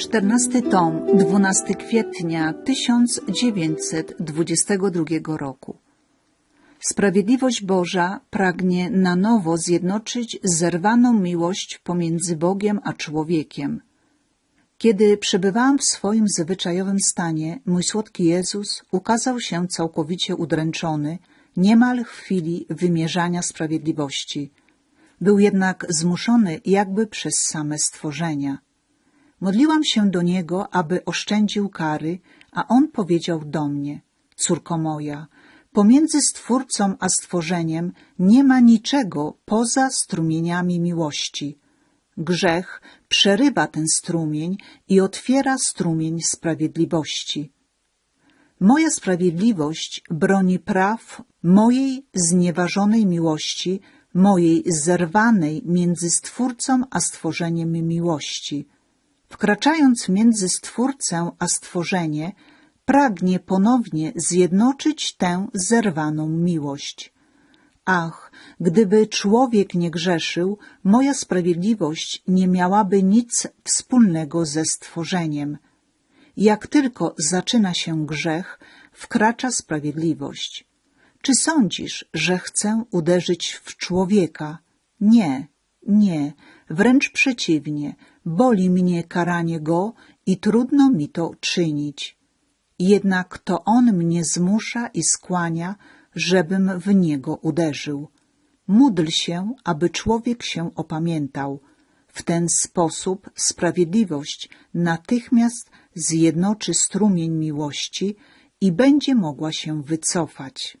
14 tom, 12 kwietnia 1922 roku. Sprawiedliwość Boża pragnie na nowo zjednoczyć zerwaną miłość pomiędzy Bogiem a człowiekiem. Kiedy przebywałam w swoim zwyczajowym stanie, mój słodki Jezus ukazał się całkowicie udręczony, niemal w chwili wymierzania sprawiedliwości. Był jednak zmuszony jakby przez same stworzenia. Modliłam się do Niego, aby oszczędził kary, a On powiedział do mnie, córko moja, pomiędzy Stwórcą a stworzeniem nie ma niczego poza strumieniami miłości. Grzech przerywa ten strumień i otwiera strumień sprawiedliwości. Moja sprawiedliwość broni praw mojej znieważonej miłości, mojej zerwanej między Stwórcą a stworzeniem miłości. Wkraczając między Stwórcę a stworzenie, pragnie ponownie zjednoczyć tę zerwaną miłość. Ach, gdyby człowiek nie grzeszył, moja sprawiedliwość nie miałaby nic wspólnego ze stworzeniem. Jak tylko zaczyna się grzech, wkracza sprawiedliwość. Czy sądzisz, że chcę uderzyć w człowieka? Nie, nie, wręcz przeciwnie, boli mnie karanie go i trudno mi to czynić. Jednak to on mnie zmusza i skłania, żebym w niego uderzył. Módl się, aby człowiek się opamiętał. W ten sposób sprawiedliwość natychmiast zjednoczy strumień miłości i będzie mogła się wycofać.